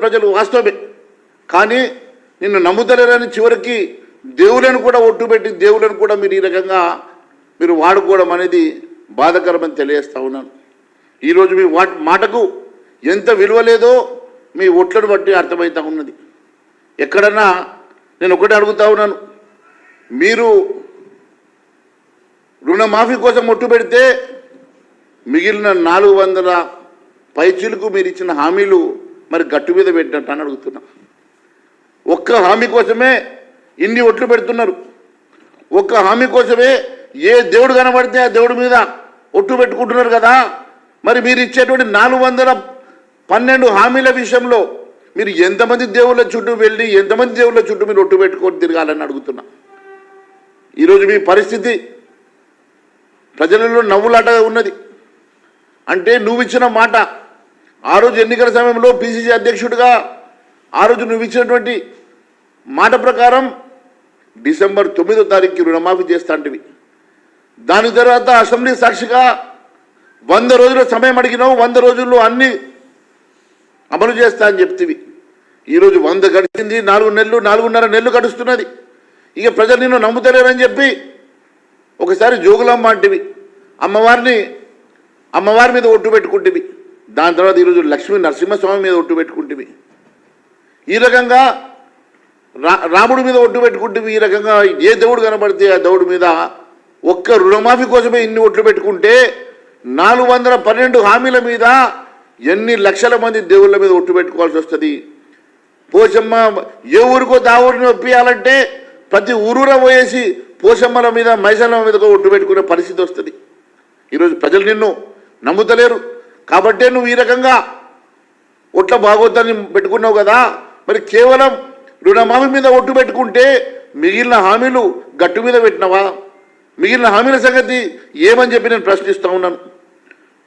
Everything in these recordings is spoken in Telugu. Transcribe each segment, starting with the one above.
ప్రజలు వాస్తవమే. కానీ నిన్ను నమ్ముతలేరని చివరికి దేవులను కూడా ఒట్టు పెట్టి దేవులను కూడా మీరు ఈ రకంగా మీరు వాడుకోవడం అనేది బాధకరమని తెలియజేస్తా ఉన్నాను. ఈరోజు మీ వాట్ మాటకు ఎంత విలువ లేదో మీ ఒట్లను బట్టి అర్థమవుతా ఉన్నది. ఎక్కడన్నా నేను ఒకటే అడుగుతా ఉన్నాను. మీరు రుణమాఫీ కోసం ఒట్టు పెడితే మిగిలిన నాలుగు వందల పైచీలకు మీరు ఇచ్చిన హామీలు మరి గట్టు మీద పెట్టినట్టు అని అడుగుతున్నా. ఒక్క హామీ కోసమే ఇన్ని ఒట్లు పెడుతున్నారు. ఒక్క హామీ కోసమే ఏ దేవుడు కనబడితే ఆ దేవుడి మీద ఒట్టు పెట్టుకుంటున్నారు కదా. మరి మీరు ఇచ్చేటువంటి నాలుగు వందల పన్నెండు హామీల విషయంలో మీరు ఎంతమంది దేవుళ్ళ చుట్టూ వెళ్ళి ఎంతమంది దేవుళ్ళ చుట్టూ మీరు ఒట్టు పెట్టుకొని తిరగాలని అడుగుతున్నా. ఈరోజు మీ పరిస్థితి ప్రజలలో నవ్వులాటగా ఉన్నది. అంటే నువ్వు ఇచ్చిన మాట ఆ రోజు ఎన్నికల సమయంలో పిసిసి అధ్యక్షుడిగా ఆ రోజు నువ్వు ఇచ్చినటువంటి మాట ప్రకారం డిసెంబర్ తొమ్మిదో తారీఖుకి రుణమాఫీ చేస్తాంటివి దాని తర్వాత అసెంబ్లీ సాక్షిగా వంద రోజుల సమయం అడిగినావు వంద రోజుల్లో అన్ని అమలు చేస్తా అని చెప్తివి. ఈరోజు వంద గడిచింది నాలుగు నెలలు నాలుగున్నర నెలలు గడుస్తున్నది. ఇక ప్రజలు నిన్ను నమ్ముతలేరని చెప్పి ఒకసారి జోగులమ్మ అంటివి. అమ్మవారిని అమ్మవారి మీద ఒట్టు పెట్టుకుంటేవి. దాని తర్వాత ఈరోజు లక్ష్మీ నరసింహస్వామి మీద ఒట్టు పెట్టుకుంటుంది ఈ రకంగా రా రాముడి మీద ఒట్టు పెట్టుకుంటేవి ఈ రకంగా ఏ దేవుడు కనబడితే ఆ దేవుడి మీద ఒక్క రుణమాఫీ కోసమే ఇన్ని ఒట్లు పెట్టుకుంటే నాలుగు వందల పన్నెండు హామీల మీద ఎన్ని లక్షల మంది దేవుళ్ళ మీద ఒట్టు పెట్టుకోవాల్సి వస్తుంది. పోషమ్మ ఏ ఊరికో దా ఊరిని ఒప్పియాలంటే ప్రతి ఊరూరా పోయేసి పోషమ్మల మీద మైసమ్మ మీద ఒట్టు పెట్టుకునే పరిస్థితి వస్తుంది. ఈరోజు ప్రజలు నిన్ను నమ్ముతలేరు. కాబట్టే నువ్వు ఈ రకంగా ఒట్ల భాగవతాన్ని పెట్టుకున్నావు కదా మరి కేవలం రుణమాఫీ మీద ఒట్టు పెట్టుకుంటే మిగిలిన హామీలు గట్టు మీద పెట్టినవా? మిగిలిన హామీల సంగతి ఏమని చెప్పి నేను ప్రశ్నిస్తూ ఉన్నాను.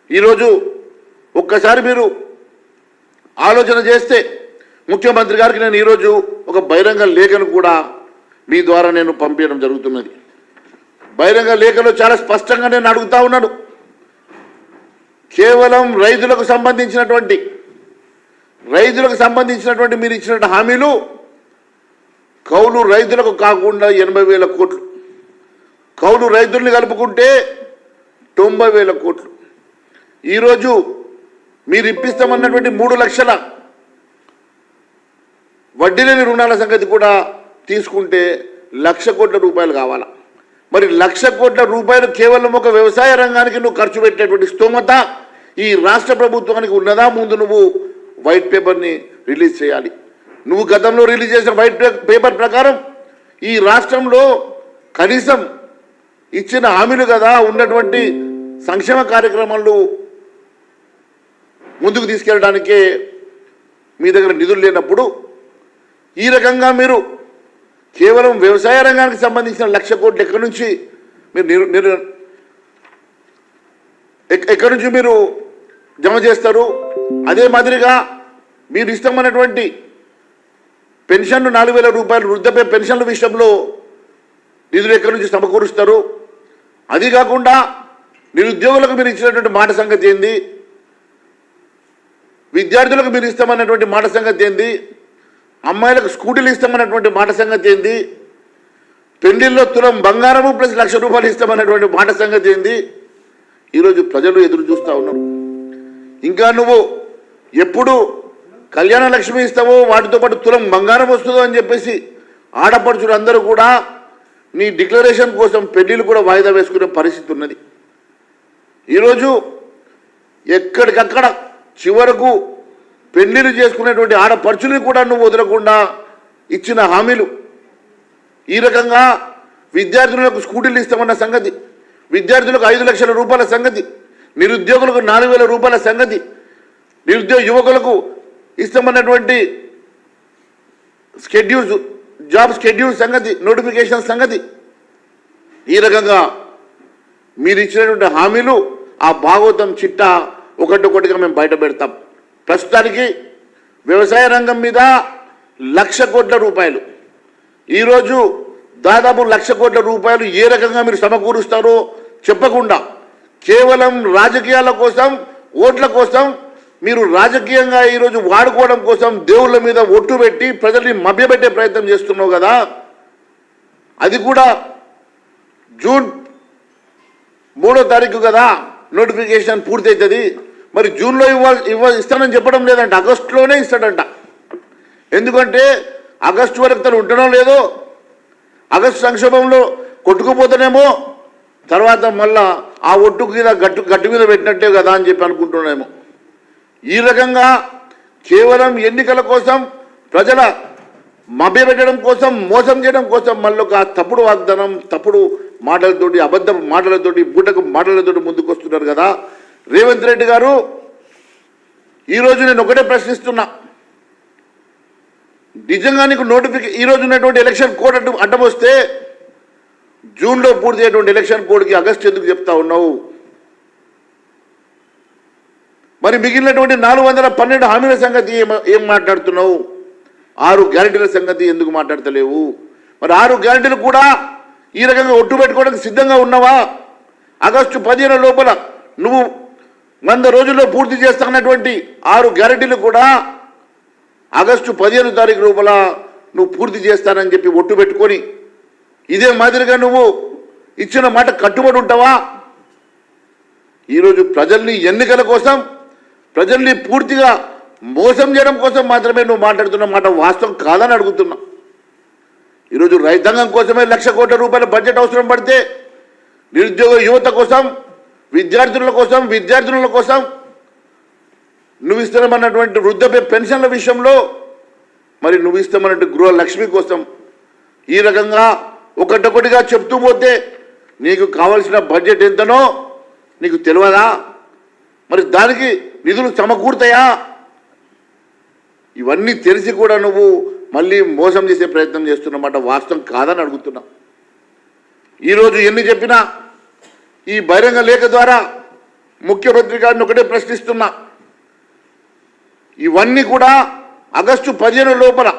ఈరోజు ఒక్కసారి మీరు ఆలోచన చేస్తే ముఖ్యమంత్రి గారికి నేను ఈరోజు ఒక బహిరంగ లేఖను కూడా మీ ద్వారా నేను పంపించడం జరుగుతున్నది. బహిరంగ లేఖలో చాలా స్పష్టంగా నేను అడుగుతా ఉన్నాను. కేవలం రైతులకు సంబంధించినటువంటి రైతులకు సంబంధించినటువంటి మీరు ఇచ్చినటువంటి హామీలు కౌలు రైతులకు కాకుండా ఎనభై వేల కోట్లు. కౌలు రైతుల్ని కలుపుకుంటే తొంభై వేల కోట్లు. ఈరోజు మీరు ఇప్పిస్తామన్నటువంటి మూడు లక్షల వడ్డీ లేని రుణాల సంగతి కూడా తీసుకుంటే లక్ష కోట్ల రూపాయలు కావాలా? మరి లక్ష కోట్ల రూపాయలు కేవలం ఒక వ్యవసాయ రంగానికి నువ్వు ఖర్చు పెట్టేటువంటి స్తోమత ఈ రాష్ట్ర ప్రభుత్వానికి ఉన్నదా ముందు నువ్వు వైట్ పేపర్ని రిలీజ్ చేయాలి. నువ్వు గతంలో రిలీజ్ చేసిన వైట్ పే- పేపర్ ప్రకారం ఈ రాష్ట్రంలో కనీసం ఇచ్చిన హామీలు కదా ఉన్నటువంటి సంక్షేమ కార్యక్రమాలు ముందుకు తీసుకెళ్ళడానికే మీ దగ్గర నిధులు లేనప్పుడు ఈ రకంగా మీరు కేవలం వ్యవసాయ రంగానికి సంబంధించిన లక్ష కోట్లు ఎక్కడి నుంచి మీరు నిరు ఎక్- ఎక్కడి నుంచి మీరు జమ చేస్తారు. అదే మాదిరిగా మీరు ఇష్టమైనటువంటి పెన్షన్లు నాలుగు వేల రూపాయలు వృద్ధపై పెన్షన్ల విషయంలో నిధులు ఎక్కడి నుంచి సమకూరుస్తారు? అది కాకుండా నిరుద్యోగులకు మీరు ఇచ్చినటువంటి మాట సంగతి ఏంది? విద్యార్థులకు మీరు ఇస్తామన్నటువంటి మాట సంగతి ఏంది? అమ్మాయిలకు స్కూటీలు ఇస్తామన్నటువంటి మాట సంగతి ఏంది? పెళ్ళిళ్ళలో తులం బంగారము ప్లస్ లక్ష రూపాయలు ఇస్తామన్నటువంటి మాట సంగతి ఏంది? ఈరోజు ప్రజలు ఎదురు చూస్తూ ఉన్నారు. ఇంకా నువ్వు ఎప్పుడు కళ్యాణ లక్ష్మి ఇస్తావో వాటితో పాటు తులం బంగారం వస్తుందో అని చెప్పేసి ఆడపడుచులు అందరూ కూడా నీ డిక్లరేషన్ కోసం పెళ్ళిళ్ళు కూడా వాయిదా వేసుకునే పరిస్థితి ఉన్నది. ఈరోజు ఎక్కడికక్కడ చివరకు పెళ్ళిళ్ళు చేసుకునేటువంటి ఆడపడుచుని కూడా నువ్వు వదలకుండా ఇచ్చిన హామీలు. ఈ రకంగా విద్యార్థులకు స్కూటీలు ఇస్తామన్న సంగతి విద్యార్థులకు ఐదు లక్షల రూపాయల సంగతి నిరుద్యోగులకు నాలుగు వేల రూపాయల సంగతి నిరుద్యోగ యువకులకు ఇష్టమైనటువంటి స్కెడ్యూల్స్ జాబ్ స్కెడ్యూల్ సంగతి నోటిఫికేషన్ సంగతి. ఈ రకంగా మీరు ఇచ్చినటువంటి హామీలు ఆ భాగవతం చిట్ట ఒకటొకటిగా మేము బయట పెడతాం. ప్రస్తుతానికి వ్యవసాయ రంగం మీద లక్ష కోట్ల రూపాయలు. ఈరోజు దాదాపు లక్ష కోట్ల రూపాయలు ఏ రకంగా మీరు సమకూరుస్తారో చెప్పకుండా కేవలం రాజకీయాల కోసం ఓట్ల కోసం మీరు రాజకీయంగా ఈరోజు వాడుకోవడం కోసం దేవుళ్ళ మీద ఒట్టు పెట్టి ప్రజల్ని మభ్యపెట్టే ప్రయత్నం చేస్తున్నావు కదా? అది కూడా జూన్ మూడో తారీఖు కదా నోటిఫికేషన్ పూర్తయితుంది. మరి జూన్లో ఇవ్వాలి ఇవ్వ ఇస్తానని చెప్పడం లేదంట. ఆగస్టులోనే ఇస్తాడంట. ఎందుకంటే ఆగస్టు వరకు తను ఉండడం లేదో ఆగస్టు సంక్షోభంలో కొట్టుకుపోతానేమో తర్వాత మళ్ళా ఆ ఒట్టు మీద గట్టు గట్టు మీద పెట్టినట్టే కదా అని చెప్పి అనుకుంటున్నామేమో. ఈ రకంగా కేవలం ఎన్నికల కోసం ప్రజల మభ్యపెట్టడం కోసం మోసం చేయడం కోసం మళ్ళీ ఒక తప్పుడు వాగ్దానం తప్పుడు మాటలతోటి అబద్ధ మాటలతోటి బూటకు మాటలతోటి ముందుకు వస్తున్నారు కదా. రేవంత్ రెడ్డి గారు ఈరోజు నేను ఒకటే ప్రశ్నిస్తున్నా. నిజంగా నీకు నోటిఫికే ఈరోజు ఉన్నటువంటి ఎలక్షన్ కోడ్ అడ్డం వస్తే జూన్లో పూర్తి అయ్యేటువంటి ఎలక్షన్ కోడ్కి ఆగస్టు ఎందుకు చెప్తా ఉన్నావు? మరి మిగిలినటువంటి నాలుగు వందల పన్నెండు హామీల సంగతి ఏం ఏం మాట్లాడుతున్నావు? ఆరు గ్యారెంటీల సంగతి ఎందుకు మాట్లాడతలేవు? మరి ఆరు గ్యారెంటీలు కూడా ఈ రకంగా ఒట్టు పెట్టుకోవడానికి సిద్ధంగా ఉన్నావా? ఆగస్టు పదిహేను లోపల నువ్వు వంద రోజుల్లో పూర్తి చేస్తున్నటువంటి ఆరు గ్యారెంటీలు కూడా ఆగస్టు పదిహేను తారీఖు లోపల నువ్వు పూర్తి చేస్తానని చెప్పి ఒట్టు పెట్టుకొని ఇదే మాదిరిగా నువ్వు ఇచ్చిన మాట కట్టుబడి ఉంటావా? ఈరోజు ప్రజల్ని ఎన్నికల కోసం ప్రజల్ని పూర్తిగా మోసం చేయడం కోసం మాత్రమే నువ్వు మాట్లాడుతున్న మాట వాస్తవం కాదని అడుగుతున్నా. ఈరోజు రైతాంగం కోసమే లక్ష కోట్ల రూపాయల బడ్జెట్ అవసరం పడితే నిరుద్యోగ యువత కోసం విద్యార్థుల కోసం విద్యార్థినుల కోసం నువ్వు ఇస్తామన్నటువంటి వృద్ధపై పెన్షన్ల విషయంలో మరి నువ్వు ఇస్తామన్నట్టు గృహ లక్ష్మి కోసం ఈ రకంగా ఒకటొకటిగా చెప్తూ పోతే నీకు కావలసిన బడ్జెట్ ఎంతనో నీకు తెలియదా మరి దానికి నిధులు సమకూరుతాయా? ఇవన్నీ తెలిసి కూడా నువ్వు మళ్ళీ మోసం చేసే ప్రయత్నం చేస్తున్నమాట వాస్తవం కాదని అడుగుతున్నా. ఈరోజు ఎన్ని చెప్పినా ఈ బహిరంగ లేఖ ద్వారా ముఖ్యమంత్రి గారిని ఒకటే ప్రశ్నిస్తున్నా. ఇవన్నీ కూడా ఆగస్టు పదిహేను లోపల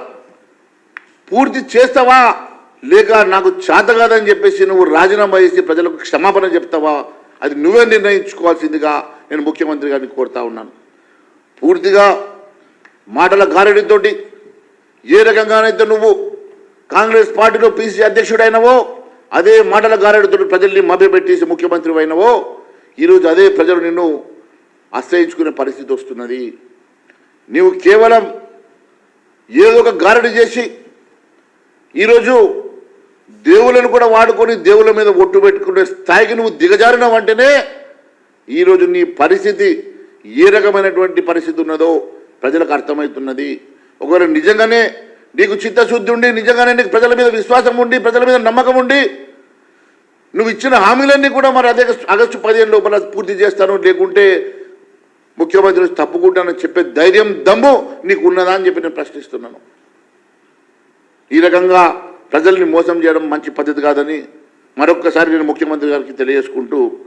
పూర్తి చేస్తావా? లేక నాకు చేత కాదని చెప్పేసి నువ్వు రాజీనామా చేసి ప్రజలకు క్షమాపణ చెప్తావా? అది నువ్వే నిర్ణయించుకోవాల్సిందిగా నేను ముఖ్యమంత్రి గారిని కోరుతా ఉన్నాను. పూర్తిగా మాటల గారడితోటి ఏ రకంగానైతే నువ్వు కాంగ్రెస్ పార్టీలో పీసీ అధ్యక్షుడైనవో అదే మాటల గారడితో ప్రజల్ని మభ్యపెట్టేసి ముఖ్యమంత్రి అయినవో ఈరోజు అదే ప్రజలు నిన్ను ఆశ్రయించుకునే పరిస్థితి వస్తున్నది. నీవు కేవలం ఏదో ఒక గారడి చేసి ఈరోజు దేవులను కూడా వాడుకొని దేవుల మీద ఒట్టు పెట్టుకునే స్థాయికి నువ్వు దిగజారినవంటేనే ఈరోజు నీ పరిస్థితి ఏ రకమైనటువంటి పరిస్థితి ఉన్నదో ప్రజలకు అర్థమవుతున్నది. ఒకవేళ నిజంగానే నీకు చిత్తశుద్ధి ఉండి నిజంగానే నీకు ప్రజల మీద విశ్వాసం ఉండి ప్రజల మీద నమ్మకం ఉండి నువ్వు ఇచ్చిన హామీలన్నీ కూడా మరి అదే ఆగస్టు పదిహేను లోపల పూర్తి చేస్తాను లేకుంటే ముఖ్యమంత్రి తప్పుకుంటానని చెప్పే ధైర్యం దమ్ము నీకు ఉన్నదా అని చెప్పి నేను ప్రశ్నిస్తున్నాను. ఈ రకంగా ప్రజల్ని మోసం చేయడం మంచి పద్ధతి కాదని మరొక్కసారి నేను ముఖ్యమంత్రి గారికి తెలియజేసుకుంటూ